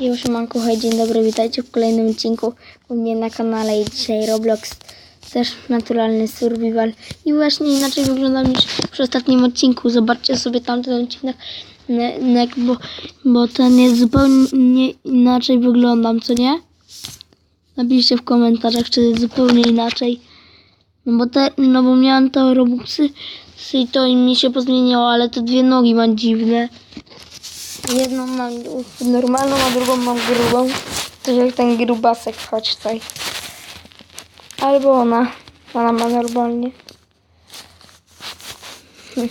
Już manko, hej, dzień dobry, witajcie w kolejnym odcinku u mnie na kanale i dzisiaj Roblox, też naturalny survival i właśnie inaczej wyglądam niż przy ostatnim odcinku, zobaczcie sobie tamten odcinek, ne- nek, bo, bo ten jest zupełnie inaczej wyglądam, co nie? Napiszcie w komentarzach, czy jest zupełnie inaczej, no bo, te, no bo miałam to Robuxy i to mi się pozmieniało, ale te dwie nogi mam dziwne. Jedną mam normalną, a drugą mam grubą. To jak ten grubasek, chodź tutaj. Albo ona. Ona ma normalnie. Hm.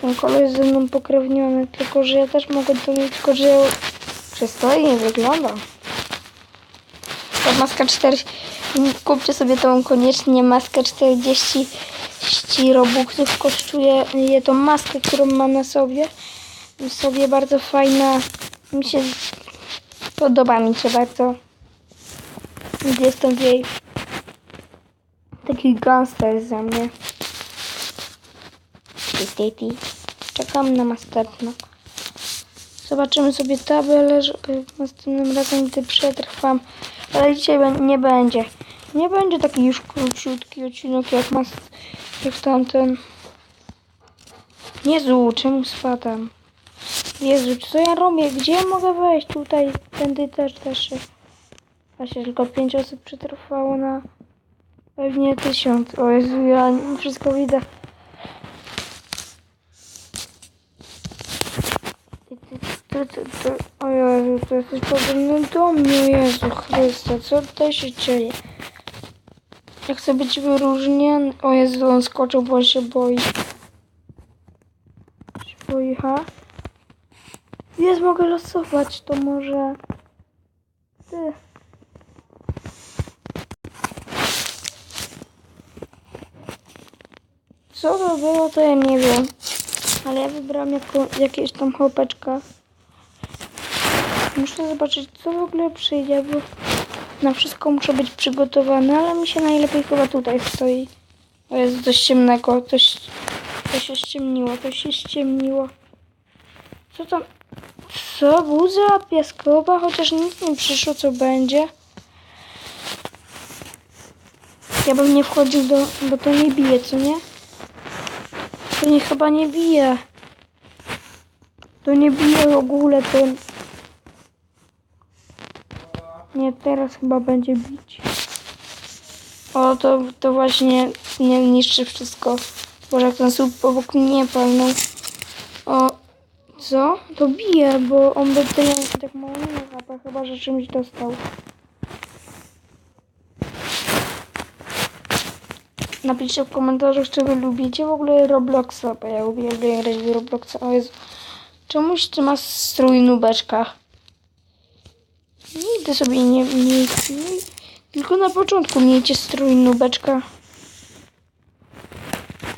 Ten kolor jest ze mną pokrewniony, tylko że ja też mogę to mieć, tylko że ja przystojnie wyglądam. Ta maska 4. Kupcie sobie tą koniecznie maskę 40 robuxów. Kosztuje je tą maskę, którą ma na sobie. Sobie bardzo fajna. Mi się podoba mi się bardzo. Jestem w jej taki gangster za mnie. Czekam na następną. Zobaczymy sobie tabelę, żeby następnym razem, gdy przetrwam. Ale dzisiaj nie będzie. Nie będzie taki już króciutki odcinek jak, mas, jak tamten. Jezu, czemu spadam? Jezu, co ja robię? Gdzie mogę wejść? Tutaj, tędy też, też się tylko pięć osób przetrwało na pewnie tysiąc. O Jezu, ja wszystko widzę. O Jezu, to jesteś podobny do mnie, Jezu Chryste, co tutaj się dzieje? Ja chcę być wyróżniony. O Jezu, on skoczył, bo się boi. Się boi, ha? Jest, mogę losować, to może... Ty. Co to było, to ja nie wiem. Ale ja wybrałam jako, jakieś tam chłopeczka. Muszę zobaczyć, co w ogóle przyjdzie, bo na wszystko muszę być przygotowany, ale mi się najlepiej chyba tutaj stoi. O jest coś ciemnego, coś, to się ściemniło, to się ściemniło. Co tam? Co? Buza piaskowa? Chociaż nic nie przyszło, co będzie. Ja bym nie wchodził do... bo to nie bije, co nie? To nie chyba nie bije. To nie bije w ogóle, to... Nie, teraz chyba będzie bić. O, to, to właśnie nie niszczy wszystko. Boże, jak ten słup obok mnie palnął. O, co? To bije, bo on by tutaj tak mało nie chyba że czymś dostał. Napiszcie w komentarzach, czy wy lubicie w ogóle Robloxa, bo ja uwielbiam grać w Robloxa. O Jezu. Czemuś ty masz strój nubeczka? Nigdy sobie nie, nie, nie... Tylko na początku miejcie strój nubeczka.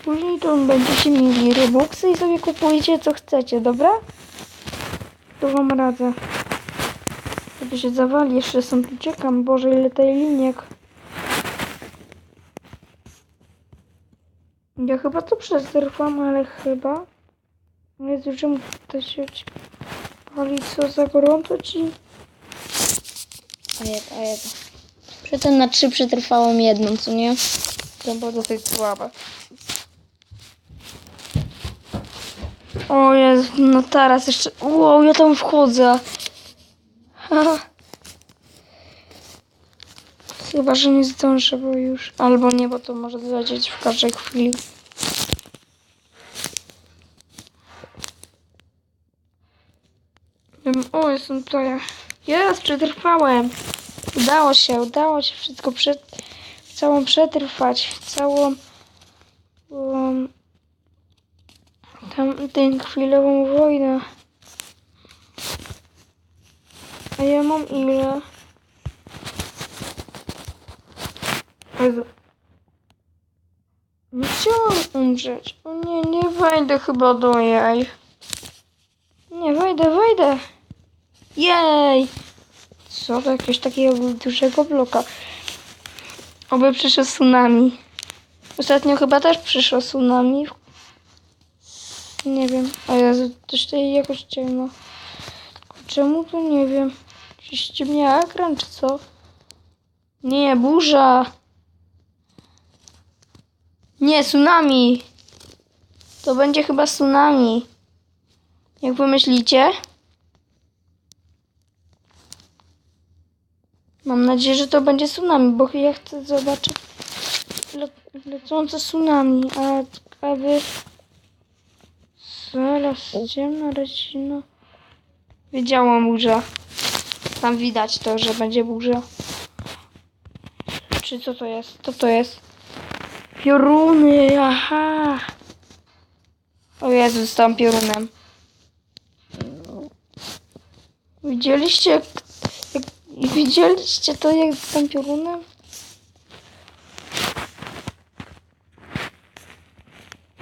Później to będziecie mieli Robuxy i sobie kupujecie co chcecie, dobra? To wam radzę. Żeby się zawali, jeszcze są tu czekam. Boże, ile tej liniek. Ja chyba to przetrwam, ale chyba... Jezu, czemu to się pali? Co za gorąco ci? A jed, a jed. Przedtem na trzy przetrwałam jedną, co nie? To było dosyć słabe. O Jezu, no teraz jeszcze... Wow, ja tam wchodzę. Chyba, że nie zdążę, bo już... Albo nie, bo to może zlecieć w każdej chwili. O, jestem tutaj. Jest, przetrwałem. Udało się, udało się wszystko przed... całą przetrwać. Całą... Um, tam tę chwilową wojnę. A ja mam ile? Jezu. Nie chciałam umrzeć. O nie, nie wejdę chyba do jej. Nie, wejdę, wejdę. Jej! Co to jakiegoś takiego dużego bloka? Oby przyszło tsunami. Ostatnio chyba też przyszło tsunami. Nie wiem. O Jezu, też tutaj jakoś ciemno. Czemu to nie wiem? Czy ściemnia ekran, czy co? Nie, burza. Nie, tsunami. To będzie chyba tsunami. Jak wy myślicie? Mam nadzieję, że to będzie tsunami, bo ja chcę zobaczyć le lecące tsunami. A, a wy... Zaraz, ciemna rodzina. Wiedziałam burza. Tam widać to, że będzie burza. Czy co to jest? Co to jest? Pioruny, aha. O Jezu, zostałam piorunem. Widzieliście, widzieliście to, jak zostałam piorunem?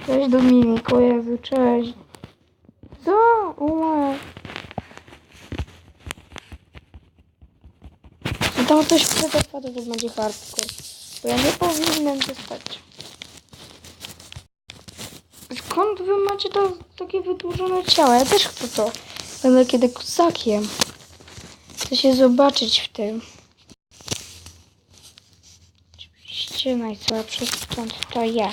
Cześć Dominik, o Jezu, cześć. Co? Umarł. I tam coś przetrwa, to będzie hardcore. Bo ja nie powinienem dostać. Skąd wy macie to takie wydłużone ciało? Ja też chcę to. Będę kiedy kozakiem. Chcę się zobaczyć w tym. Oczywiście najsłabszy stąd to ja.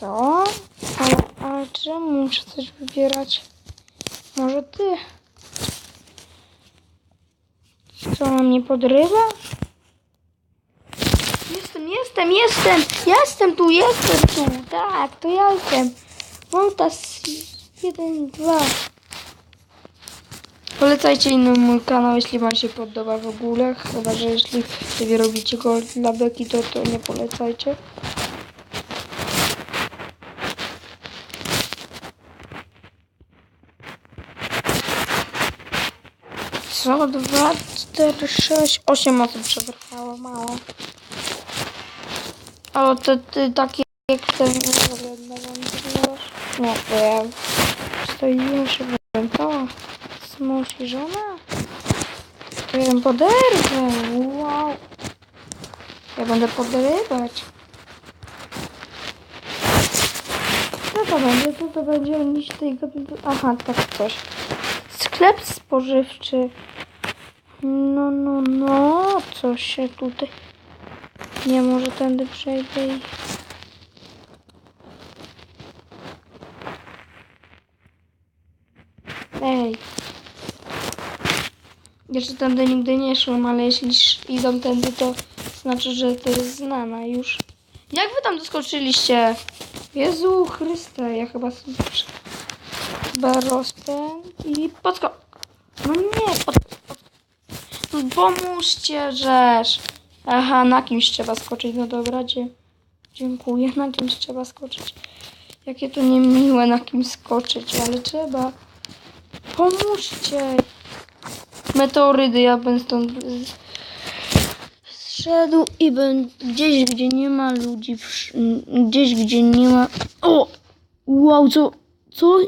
Co? Ale, ale czemu muszę coś wybierać? Może ty? Co, ona mnie podrywa? Jestem, jestem, jestem! Jestem tu, jestem tu! Tak, to ja jestem. Voltas 1, 2. Polecajcie inny mój kanał, jeśli wam się podoba w ogóle. Chyba, że jeśli wy robicie go dla beki, to, to nie polecajcie. Co? Dwa, cztery, sześć, osiem osób przetrwało, mało. O, to ty takie jak ten nie wygląda wam wyglądasz? Nie, to ja stoimy się wyglądała. Z mąż i żona? To ja ją poderwę, wow. Ja będę poderywać. Co to będzie? Co to będzie? Niż tego... Aha, tak coś. Sklep spożywczy. No, no, no. Co się tutaj... Nie, może tędy przejdę i... Ej. Jeszcze tędy nigdy nie szłam, ale jeśli idą tędy, to znaczy, że to jest znana już. Jak wy tam doskoczyliście? Jezu Chryste, ja chyba sobie chyba rozpęd i podskok. No nie, pod. No pomóżcie, żeż. Aha, na kimś trzeba skoczyć. No dobra, dzie... dziękuję. Na kimś trzeba skoczyć. Jakie to niemiłe na kimś skoczyć, ale trzeba. Pomóżcie. Meteorydy, ja będę stąd zszedł i będę gdzieś, gdzie nie ma ludzi, gdzieś, gdzie nie ma... O! Wow, co, co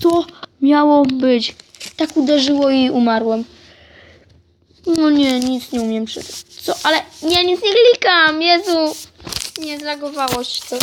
to miało być? Tak uderzyło i umarłem. No nie, nic nie umiem przeczytać. Co? Ale ja nic nie klikam, Jezu! Nie zlagowało się to.